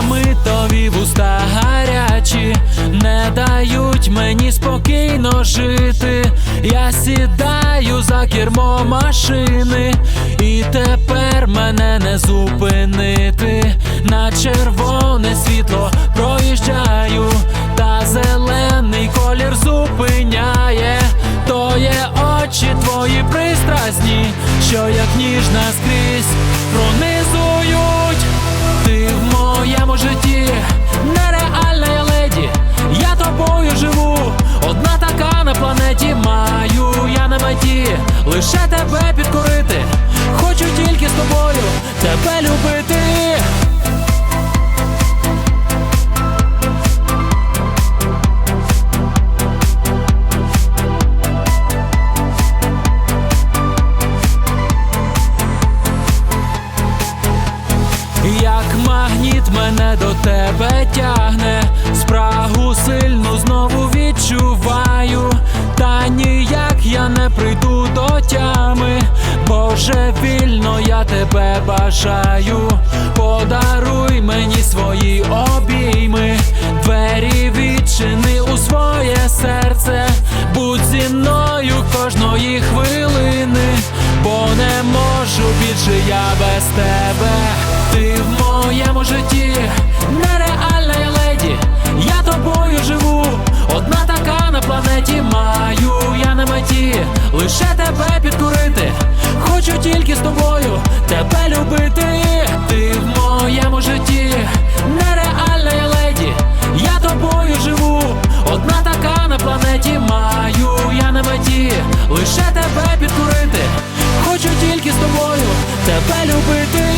оксамитові вуста гарячі, не дають мені спокійно жити. Я сідаю за кермо машини, і тепер мене не зупинити. На червоне світло проїжджаю, та зелений колір зупиняє. То є очі твої пристрасні, що як ніжна скрізь пронизують. Планеті маю я на меті лише тебе підкорити. Хочу тільки з тобою тебе любити. Як магніт мене до тебе тягне, прийду до тями, Боже, вільно я тебе бажаю, подаруй мені свої обійми, двері відчини у своє серце, будь зі мною кожної хвилини, бо не можу більше я без тебе. Лише тебе підкурити, Хочу тільки з тобою тебе любити. Ти в моєму житті нереальна я леді. Я тобою живу, одна така на планеті маю я на меті лише тебе підкурити, Хочу тільки з тобою тебе любити.